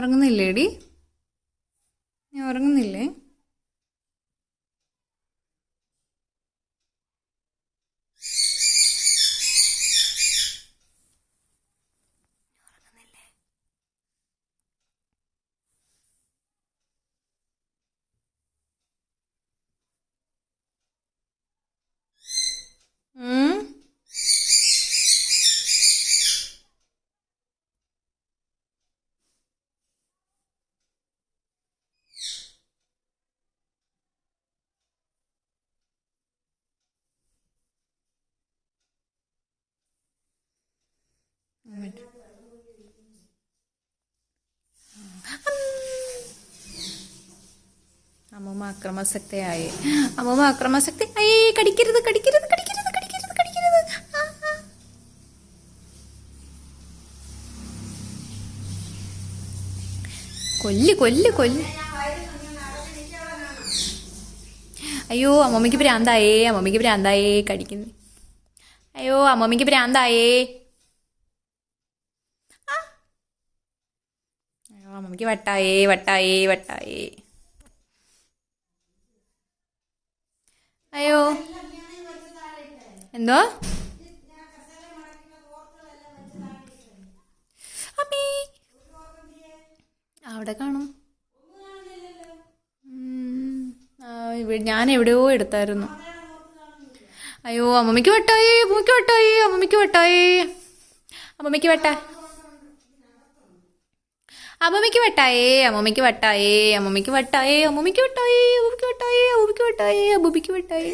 ഉറങ്ങുന്നില്ലേടി? നീ ഉറങ്ങുന്നില്ലേ? അമ്മൂമ്മ അക്രമാസക്തയായി. അമ്മൂമ്മ അക്രമാസക്തി അയ്യേ കടിക്കരുത് കടിക്കരുത് കടിക്കരുത് കടിക്കരുത് കടിക്കരുത്. കൊല്ല് കൊല്ല് കൊല്ല്. അയ്യോ അമ്മമ്മയ്ക്ക് ഭ്രാന്തായേ അമ്മമ്മയ്ക്ക് ഭ്രാന്തായേ കടിക്കുന്നു. അയ്യോ അമ്മമ്മയ്ക്ക് ഭ്രാന്തായേ. അയ്യോ അമ്മമ്മയ്ക്ക് വട്ടായേ വട്ടായേ വട്ടായേ. അയ്യോ. എന്തോ? അമ്മീ. അവിടെ കാണും. ഞാൻ എവിടെയോ എടുത്തായിരുന്നു. അയ്യോ അമ്മമ്മയ്ക്ക് വെട്ടായി അമ്മമ്മയ്ക്ക് വെട്ടായി അമ്മമ്മയ്ക്ക് വെട്ടായി. അമ്മമ്മയ്ക്ക് വട്ടാ. അമ്മമ്മയ്ക്ക് വട്ടായേ അമ്മമ്മയ്ക്ക് വട്ടായേ അമ്മമ്മയ്ക്ക് വട്ടായേ അമ്മമ്മയ്ക്ക് വട്ടായേ അമ്മമ്മയ്ക്ക് വട്ടായേ അമ്മമ്മയ്ക്ക് വട്ടായേ അമ്മമ്മയ്ക്ക് വട്ടായേ.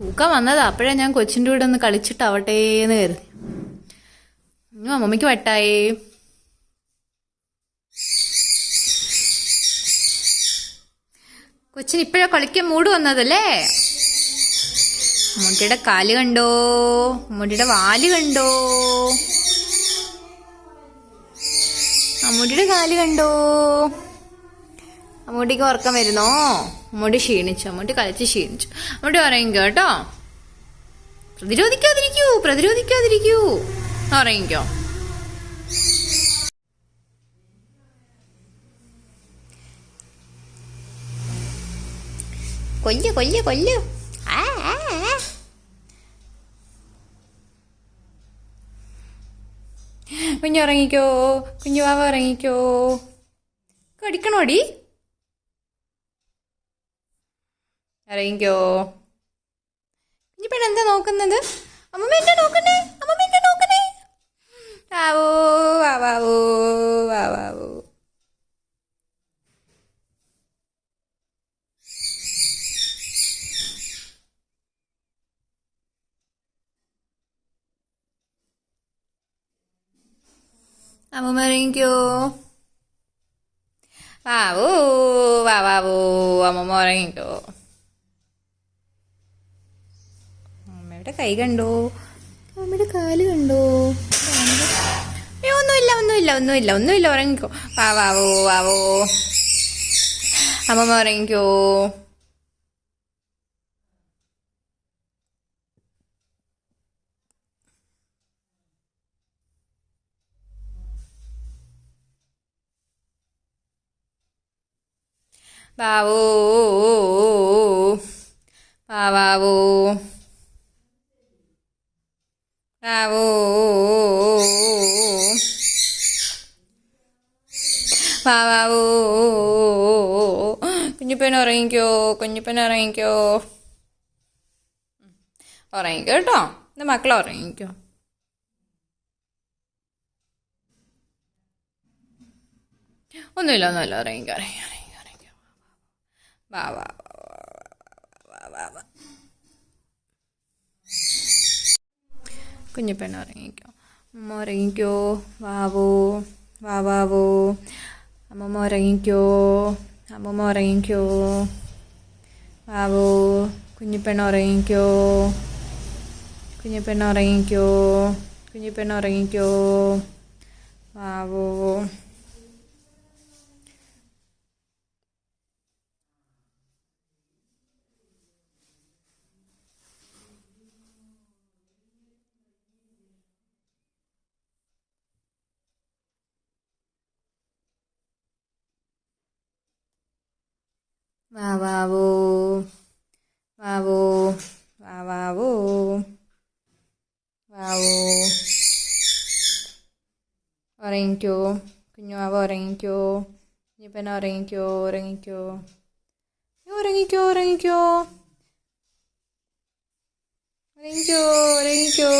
തൂക്കം വന്നതാ. അപ്പോഴേ ഞാൻ കൊച്ചിന്റെ കൂടെ ഒന്ന് കളിച്ചിട്ടാവട്ടെ എന്ന് കരുതി. അമ്മമ്മയ്ക്ക് വട്ടായേ. കൊച്ചിന് ഇപ്പോഴാ കളിക്കാൻ മൂട് വന്നതല്ലേ? മുട്ടിയുടെ കാൽ കണ്ടോ? മുട്ടിയുടെ വാൽ കണ്ടോ? അമ്മൂട്ടിയുടെ കാൽ കണ്ടോ? അമ്മൂട്ടിക്ക് ഉറക്കം വരുന്നോ? അമ്മൂട്ടി ക്ഷീണിച്ചു. അമ്മൂട്ടി കളിച്ച് ക്ഷീണിച്ചു. അമ്മൂട്ടി ഉറങ്ങിക്കോ കേട്ടോ? പ്രതിരോധിക്കാതിരിക്കൂ പ്രതിരോധിക്കാതിരിക്കൂ. ഉറങ്ങിക്കോ കൊല്ല കൊല്ല കൊല്ല്. കുഞ്ഞു ഉറങ്ങിക്കോ കുഞ്ഞു വാവ ഉറങ്ങിക്കോ. കടിക്കണോടി? ഇറങ്ങിക്കോ കുഞ്ഞു എന്താ നോക്കുന്നത്? അമ്മമ്മ എന്നെ നോക്കണേ അമ്മമ്മ എന്നെ നോക്കണേ ആവോ വാവാവോ വാവാവോ അമ്മമ്മ ഇറങ്ങിക്കോ വാവോ വാവാവോ അമ്മമ്മ ഉറങ്ങിക്കോ അമ്മയുടെ കൈ കണ്ടോ? അമ്മയുടെ കാൽ കണ്ടോ? ഒന്നുമില്ല ഒന്നുമില്ല ഒന്നുമില്ല ഒന്നുമില്ല ഉറങ്ങിക്കോ. വാവാവോ വാവോ അമ്മമ്മ ഉറങ്ങിക്കോ. ബാവോ ബാവാവോ ബാവോ ബാവാവോ കുഞ്ഞിപ്പൻ ഉറങ്ങിക്കോ കുഞ്ഞിപ്പൻ ഉറങ്ങിക്കോ. ഉറങ്ങിക്കോ കേട്ടോ. ഇത് മക്കളെ ഉറങ്ങിക്കോ. ഒന്നുമില്ല ഒന്നുമില്ല. ഉറങ്ങിക്കോ ഉറങ്ങിക്കോ. വാ വാ വാ വാ കുഞ്ഞിപ്പെണ്ണ് ഉറങ്ങിക്കോ. അമ്മ ഉറങ്ങിക്കോ. വാവോ. വാവാവോ അമ്മമ്മ ഉറങ്ങിക്കോ. അമ്മമ്മ ഉറങ്ങിക്കോ. വാവോ. കുഞ്ഞിപ്പെണ്ണ ഉറങ്ങിക്കോ. കുഞ്ഞിപ്പെണ്ണ ഉറങ്ങിക്കോ. കുഞ്ഞിപ്പെണ്ണ ഉറങ്ങിക്കോ. വാവോ. വാവാവോ വാവോ വാവാവോ വാവോ ഉറങ്ങിക്കോ. കുഞ്ഞുവാവ ഉറങ്ങിക്കോ. ഇനിയിപ്പം ഉറങ്ങിക്കോ ഉറങ്ങിക്കോ. ഉറങ്ങിക്കോ ഉറങ്ങിക്കോ. ഉറങ്ങിക്കോ ഉറങ്ങിക്കോ.